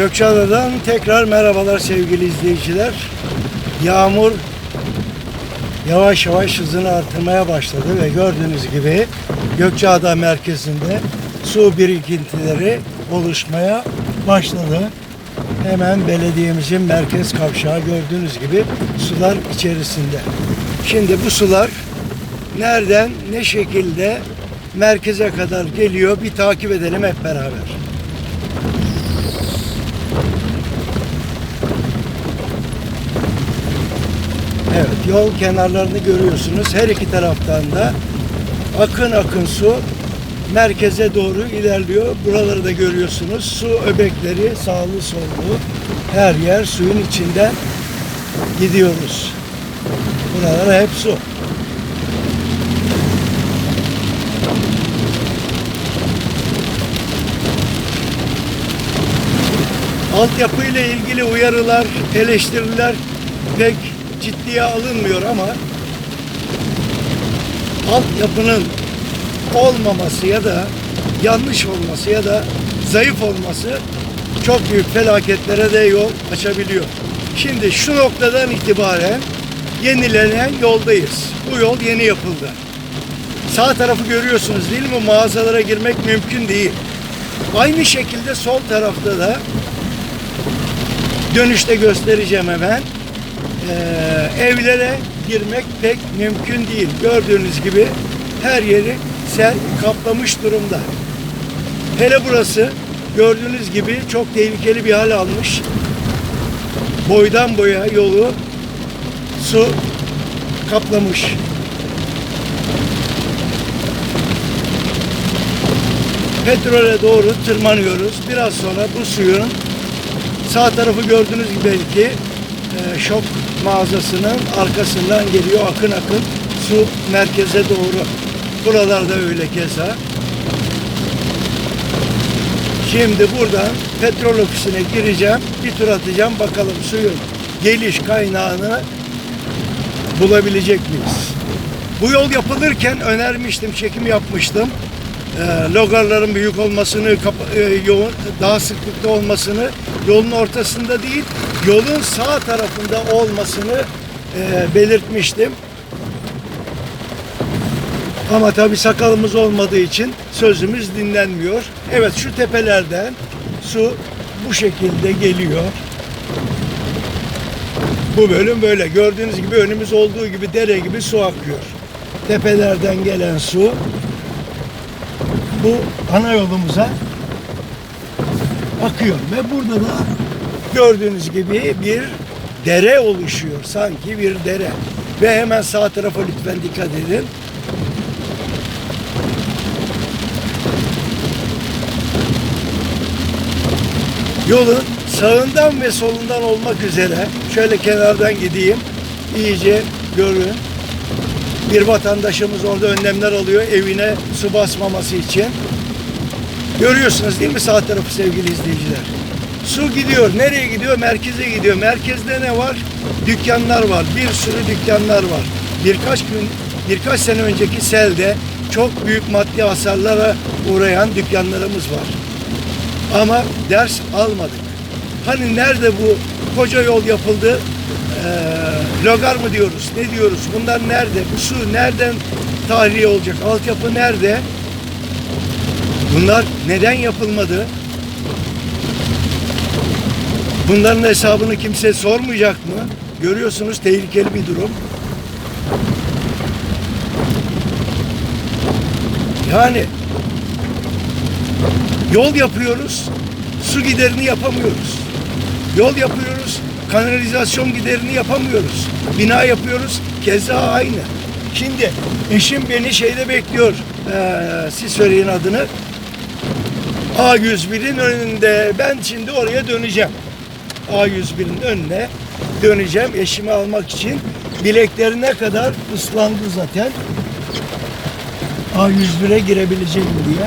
Gökçeada'dan tekrar merhabalar sevgili izleyiciler. Yağmur yavaş yavaş hızını artırmaya başladı ve gördüğünüz gibi Gökçeada merkezinde su birikintileri oluşmaya başladı. Hemen belediyemizin merkez kavşağı gördüğünüz gibi sular içerisinde. Şimdi bu sular nereden ne şekilde merkeze kadar geliyor bir takip edelim hep beraber. Evet, yol kenarlarını görüyorsunuz. Her iki taraftan da akın akın su merkeze doğru ilerliyor. Buraları da görüyorsunuz. Su öbekleri sağlı sollu her yer suyun içinden gidiyoruz. Buralar hep su. Altyapı ile ilgili uyarılar, eleştiriler pek ciddiye alınmıyor ama altyapının olmaması ya da yanlış olması ya da zayıf olması çok büyük felaketlere de yol açabiliyor. Şimdi şu noktadan itibaren yenilenen yoldayız. Bu yol yeni yapıldı. Sağ tarafı görüyorsunuz değil mi? Mağazalara girmek mümkün değil. Aynı şekilde sol tarafta da dönüşte göstereceğim hemen. Ee, evlere girmek pek mümkün değil. Gördüğünüz gibi her yeri sel kaplamış durumda. Hele burası gördüğünüz gibi çok tehlikeli bir hal almış. Boydan boya yolu su kaplamış. Petrole doğru tırmanıyoruz. Biraz sonra bu suyun Sağ tarafı gördüğünüz gibi belki e, şok mağazasının arkasından geliyor akın akın su merkeze doğru. Buralarda öyle keza. Şimdi buradan petrol ofisine gireceğim. Bir tur atacağım bakalım suyun geliş kaynağını bulabilecek miyiz? Bu yol yapılırken önermiştim, çekim yapmıştım. E, logarların büyük olmasını, e, yoğun, daha sıklıkta olmasını, yolun ortasında değil, yolun sağ tarafında olmasını e, belirtmiştim. Ama tabii sakalımız olmadığı için sözümüz dinlenmiyor. Evet şu tepelerden su bu şekilde geliyor. Bu bölüm böyle. Gördüğünüz gibi önümüz olduğu gibi dere gibi su akıyor. Tepelerden gelen su bu ana yolumuza akıyor ve burada da gördüğünüz gibi bir dere oluşuyor. Sanki bir dere. Ve hemen sağ tarafa lütfen dikkat edin. Yolun sağından ve solundan olmak üzere şöyle kenardan gideyim. iyice görün. Bir vatandaşımız orada önlemler alıyor evine su basmaması için. Görüyorsunuz değil mi sağ tarafı sevgili izleyiciler? Su gidiyor. Nereye gidiyor? Merkeze gidiyor. Merkezde ne var? Dükkanlar var. Bir sürü dükkanlar var. Birkaç gün, birkaç sene önceki selde çok büyük maddi hasarlara uğrayan dükkanlarımız var. Ama ders almadık. Hani nerede bu koca yol yapıldı? Ee, logar mı diyoruz? Ne diyoruz? Bunlar nerede? Bu su nereden tahliye olacak? Altyapı nerede? Bunlar neden yapılmadı? Bunların hesabını kimse sormayacak mı? Görüyorsunuz tehlikeli bir durum. Yani yol yapıyoruz, su giderini yapamıyoruz. Yol yapıyoruz, kanalizasyon giderini yapamıyoruz. Bina yapıyoruz, keza aynı. Şimdi eşim beni şeyde bekliyor. Ee, siz söyleyin adını. A101'in önünde. Ben şimdi oraya döneceğim. A101'in önüne döneceğim eşimi almak için. Bileklerine kadar ıslandı zaten. A101'e girebileceğim diye.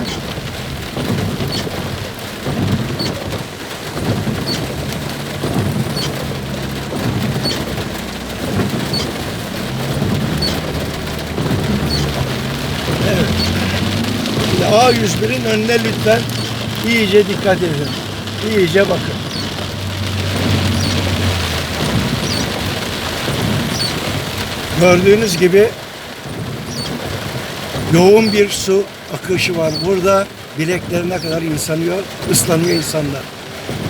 Evet. Şimdi A101'in önüne lütfen iyice dikkat edin. İyice bakın. Gördüğünüz gibi yoğun bir su akışı var. Burada bileklerine kadar insanıyor, ıslanıyor insanlar.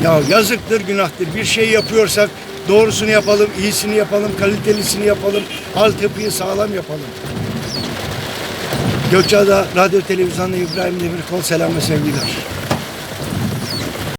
Ya yazıktır, günahtır. Bir şey yapıyorsak doğrusunu yapalım, iyisini yapalım, kalitelisini yapalım, altyapıyı sağlam yapalım. Gökçeada Radyo Televizyonu İbrahim Demirkol selam ve sevgiler.